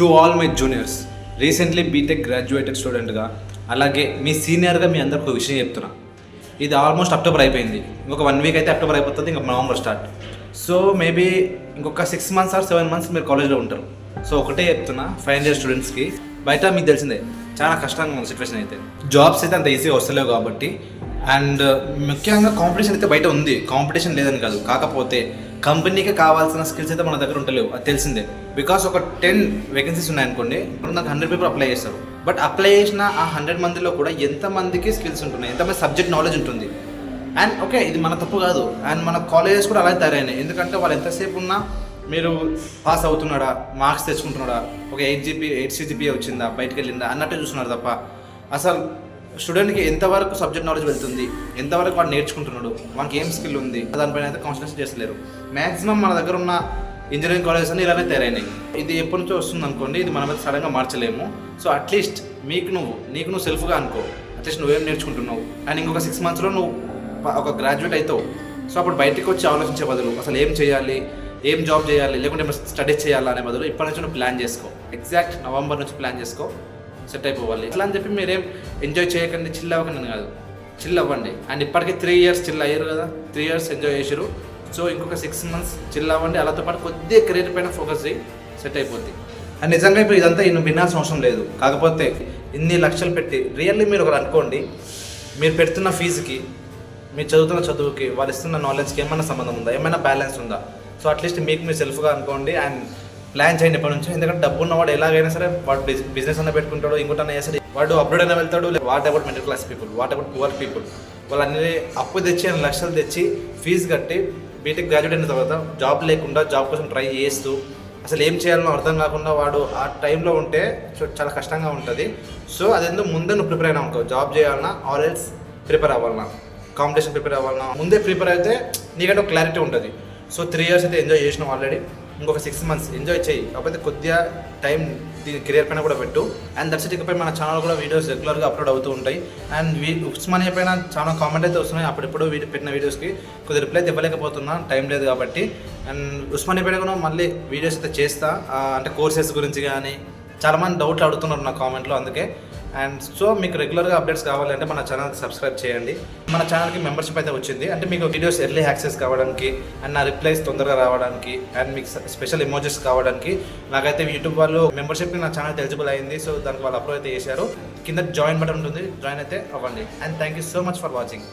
To all my juniors recently BTech graduated స్టూడెంట్గా అలాగే మీ సీనియర్గా మీ అందరికి ఒక విషయం చెప్తున్నా. ఇది ఆల్మోస్ట్ అక్టోబర్ అయిపోయింది. ఇంకొక వన్ వీక్ అయితే అక్టోబర్ అయిపోతుంది ఇంకా నవంబర్ స్టార్ట్ సో మేబీ ఇంకొక six months or seven months మీరు కాలేజ్లో ఉంటారు. సో ఒకటే చెప్తున్నా ఫైనల్ ఇయర్ స్టూడెంట్స్కి బయట మీకు తెలిసిందే చాలా కష్టంగా ఉంది సిచ్యువేషన్ అయితే. జాబ్స్ అయితే అంత ఈజీగా వస్తలేవు కాబట్టి అండ్ uh, ముఖ్యంగా కాంపిటీషన్ అయితే బయట ఉంది. కాంపిటీషన్ లేదని కాదు కాకపోతే కంపెనీకి కావాల్సిన స్కిల్స్ అయితే మన దగ్గర ఉంటలేవు అది తెలిసిందే. బికాస్ ఒక టెన్ వేకెన్సీస్ ఉన్నాయనుకోండి ఇప్పుడు నాకు హండ్రెడ్ పీపుల్ అప్లై చేస్తారు. బట్ అప్లై చేసిన ఆ హండ్రెడ్ మందిలో కూడా ఎంతమందికి స్కిల్స్ ఉంటున్నాయి ఎంతమంది సబ్జెక్ట్ నాలెడ్జ్ ఉంటుంది. అండ్ ఓకే ఇది మన తప్పు కాదు. అండ్ మన కాలేజెస్ కూడా అలాగే తయారైనాయి. ఎందుకంటే వాళ్ళు ఎంతసేపు ఉన్నా మీరు పాస్ అవుతున్నాడా మార్క్స్ తెచ్చుకుంటున్నాడా? ఒక ఎయిట్ జీపీ ఎయిట్ సిజిపి వచ్చిందా బయటకు వెళ్ళిందా? అన్నట్టు చూస్తున్నారు తప్ప అసలు స్టూడెంట్కి ఎంతవరకు సబ్జెక్ట్ నాలెడ్జ్ వెళ్తుంది ఎంతవరకు వాడు నేర్చుకుంటున్నాడు వానికి ఏం స్కిల్ ఉంది దానిపైన అయితే కాన్సన్ట్రేషన్ చేస్తలేరు. మ్యాక్సిమం మన దగ్గర ఉన్న ఇంజనీరింగ్ కాలేజెస్ అన్ని ఇలానే తయారైనాయి. ఇది ఎప్పటి నుంచో వస్తుంది అనుకోండి ఇది మనమైతే సడన్గా మార్చలేము. సో అట్లీస్ట్ మీకు నువ్వు నీకు నువ్వు సెల్ఫ్గా అనుకో అట్లీస్ట్ నువ్వేం నేర్చుకుంటున్నావు. అండ్ ఇంకొక సిక్స్ మంత్స్లో నువ్వు ఒక గ్రాడ్యుయేట్ అవుతావు సో అప్పుడు బయటికి వచ్చి ఆలోచించే బదులు అసలు ఏం చేయాలి ఏం జాబ్ చేయాలి లేకుంటే స్టడీస్ చేయాలా అనే బదులు ఇప్పటి నుంచి నువ్వు ప్లాన్ చేసుకో. ఎగ్జాక్ట్ నవంబర్ నుంచి ప్లాన్ చేసుకో. సెట్ అయిపోవాలి. ఇట్లా అని చెప్పి మీరేం ఎంజాయ్ చేయకండి చిల్ అవ్వకండి కాదు. చిల్ అవ్వండి. అండ్ ఇప్పటికే త్రీ ఇయర్స్ చిల్ అయ్యారు కదా త్రీ ఇయర్స్ ఎంజాయ్ చేసారు సో ఇంకొక సిక్స్ మంత్స్ చిల్ అవ్వండి. అలాతో పాటు కొద్దిగా కెరీర్ పైన ఫోకస్ చేయి సెట్ అయిపోద్ది. అండ్ నిజంగా ఇప్పుడు ఇదంతా నువ్వు వినాల్సిన అవసరం లేదు. కాకపోతే ఇన్ని లక్షలు పెట్టి రియల్లీ మీరు ఒకరు అనుకోండి మీరు పెడుతున్న ఫీజుకి మీరు చదువుతున్న చదువుకి వాళ్ళు ఇస్తున్న నాలెడ్జ్కి ఏమైనా సంబంధం ఉందా? ఏమైనా బ్యాలెన్స్ ఉందా? సో అట్లీస్ట్ మీకు మీరు సెల్ఫ్గా అనుకోండి. అండ్ ప్లాన్ చేయండి ఇప్పటి నుంచి. ఎందుకంటే డబ్బు ఉన్నవాడు ఎలాగైనా సరే వాడు బిజినెస్ అన్న పెట్టుకుంటాడు ఇంకోటన్నా సరే వాడు అప్లోడ్ అయినా వెళ్తాడు what about middle class people what about poor people. వాళ్ళన్ని అప్పు తెచ్చి లక్షలు తెచ్చి ఫీజు కట్టి బీటెక్ గ్రాడ్యుయేట్ అయిన తర్వాత జాబ్ లేకుండా జాబ్ కోసం ట్రై చేస్తూ అసలు ఏం చేయాలనో అర్థం కాకుండా వాడు ఆ టైంలో ఉంటే చాలా కష్టంగా ఉంటుంది. సో అదెందుకు ముందే నువ్వు ప్రిపేర్ అయినా అనుకో. జాబ్ చేయాలన్నా ఆర్ ఎల్స్ ప్రిపేర్ అవ్వాలన్నా కాంపిటీషన్ ప్రిపేర్ అవ్వాలన్నా ముందే ప్రిపేర్ అయితే నీకంటే ఒక క్లారిటీ ఉంటుంది. సో త్రీ ఇయర్స్ అయితే ఎంజాయ్ చేసినావు ఆల్రెడీ. ఇంకొక సిక్స్ మంత్స్ ఎంజాయ్ చేయి. కాకపోతే కొద్దిగా టైం దీని కెరియర్ పైన కూడా పెట్టు. అండ్ దట్స్ ఇకపై మన ఛానల్ కూడా వీడియోస్ రెగ్యులర్గా అప్లోడ్ అవుతూ ఉంటాయి. అండ్ వీ ఉస్మానియా పైన చాలా కామెంట్ అయితే వస్తున్నాయి. అప్పుడెప్పుడు వీడియో పెట్టిన వీడియోస్కి కొద్దిగా రిప్లై ఇవ్వలేకపోతున్నా. టైం లేదు కాబట్టి. అండ్ ఉస్మానియా పైన కూడా మళ్ళీ వీడియోస్ అయితే చేస్తా. అంటే కోర్సెస్ గురించి కానీ చాలామంది డౌట్లు అడుగుతున్నారు నా కామెంట్లో అందుకే. అండ్ సో మీకు రెగ్యులర్గా అప్డేట్స్ కావాలంటే మన ఛానల్కి సబ్స్క్రైబ్ చేయండి. మన ఛానల్కి మెంబర్షిప్ అయితే వచ్చింది. అంటే మీకు వీడియోస్ ఎర్లీ యాక్సెస్ కావడానికి అండ్ నా రిప్లైస్ తొందరగా రావడానికి అండ్ మీకు స్పెషల్ ఎమోజెస్ కావడానికి నాకైతే యూట్యూబ్ వాళ్ళు మెంబర్షిప్కి నా ఛానల్ ఎలిజిబుల్ అయింది. సో దానికి వాళ్ళు అప్లోడ్ అయితే చేశారు. కింద జాయిన్ బటన్ ఉంటుంది. జాయిన్ అయితే అవ్వండి. And thank you so much for watching